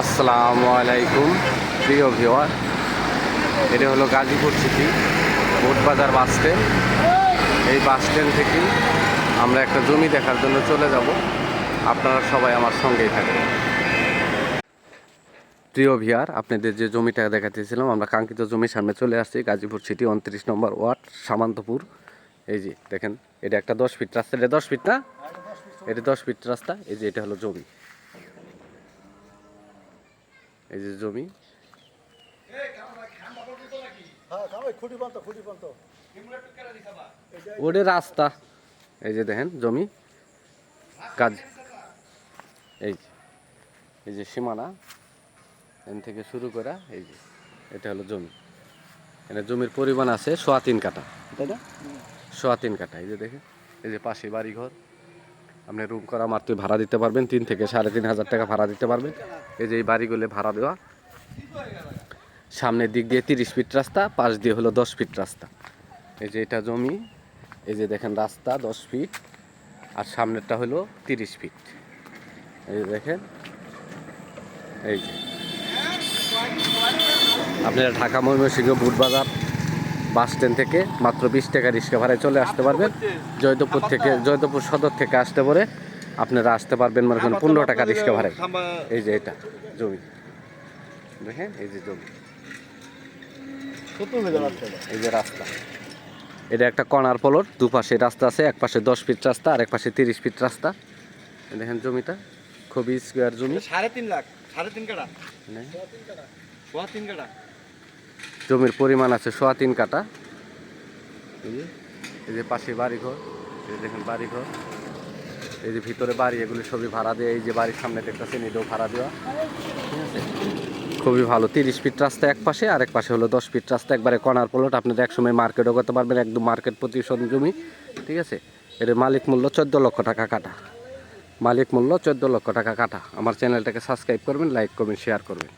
আসসালামু আলাইকুম, প্রিয় ভিওয়ার এটা হলো Gazipur city Botbazar bus stand এই বাস স্ট্যান্ড থেকেই আমরা একটা জমি দেখার জন্য চলে যাব। আপনারা সবাই আমার সঙ্গেই থাকবেন। প্রিয় ভিয়ার আপনাদের যে জমিটা দেখাতেছিলাম, আমরা কাঙ্ক্ষিত জমির সামনে চলে আসছি, গাজীপুর সিটি উনত্রিশ নম্বর ওয়ার্ড, সামান্তপুর। এই যে, দেখেন, এটা একটা দশ ফিট রাস্তা, এটা দশ ফিট না? এটা দশ ফিট রাস্তা, এই যে, এটা হলো জমি। এই যে জমি। হ্যাঁ খাওয়াই খুঁটি পান্ত খুঁটি পান্ত। ওটা রাস্তা এই যে দেখেন জমি। কাজ। এই যে, এই যে সীমানা। এখান থেকে শুরু করা এই যে এটা হলো জমি। এখানে জমির পরিমাণ আছে সোয়া তিন কাটা তাই না? সোয়া তিন কাটা এই যে দেখেন এই যে পাশে বাড়িঘর। আপনি রুম করা মাত্রই ভাড়া দিতে পারবেন তিন থেকে সাড়ে তিন হাজার টাকা ভাড়া দিতে পারবেন। এই যে এই বাড়িগুলো ভাড়া দেওয়া। সামনের দিক দিয়ে তিরিশ ফিট রাস্তা, পাশ দিয়ে হলো দশ ফিট রাস্তা। এই যে এটা জমি, এই যে দেখেন রাস্তা দশ ফিট, আর সামনেরটা হলো তিরিশ ফিট। এই যে দেখেন, এই যে। আপনারা ঢাকা ময়মনসিংহ বুটবাজার বাস স্ট্যান্ড থেকে মাত্র বিশ টাকা রিক্সা ভাড়ায় চলে আসতে পারবেন। জয়দেবপুর থেকে, জয়দেবপুর সদর থেকে আসতে পারে। আপনারা আসতে পারবেন মনে করেন পনেরো টাকা রিক্সা ভাড়ায় এই যে এটা জমি। দেখেন এই যে জমি। হয়ে এই যে রাস্তা। এটা একটা কর্নার পলট দুপাশে রাস্তা আছে এক পাশে দশ ফিট রাস্তা আর এক পাশে তিরিশ ফিট রাস্তা। দেখেন জমিটা খুবই স্কোয়ার জমি। সাড়ে তিন লাখ সাড়ে তিন কাটা সোয়া তিন কাটা জমির পরিমাণ আছে সোয়া তিন কাটা এই যে পাশে বাড়িঘর এই দেখেন বাড়িঘর। এই যে ভিতরে বাড়ি, এগুলি সবই ভাড়া দেয়, এই যে বাড়ির সামনে দেখতেছেন, এটাও ভাড়া দেওয়া। ঠিক আছে খুবই ভালো, তিরিশ ফিট রাস্তা এক পাশে আর এক পাশে হলো দশ ফিট রাস্তা, একবারে কর্নার প্লট আপনারা একসময় মার্কেটও করতে পারবেন, একদম মার্কেট প্রতিশোধ জমি, ঠিক আছে? এর মালিক মূল্য চোদ্দ লক্ষ টাকা কাটা। মালিক মূল্য চোদ্দ লক্ষ টাকা কাটা। আমার চ্যানেলটাকে সাবস্ক্রাইব করবেন লাইক করবেন শেয়ার করবেন।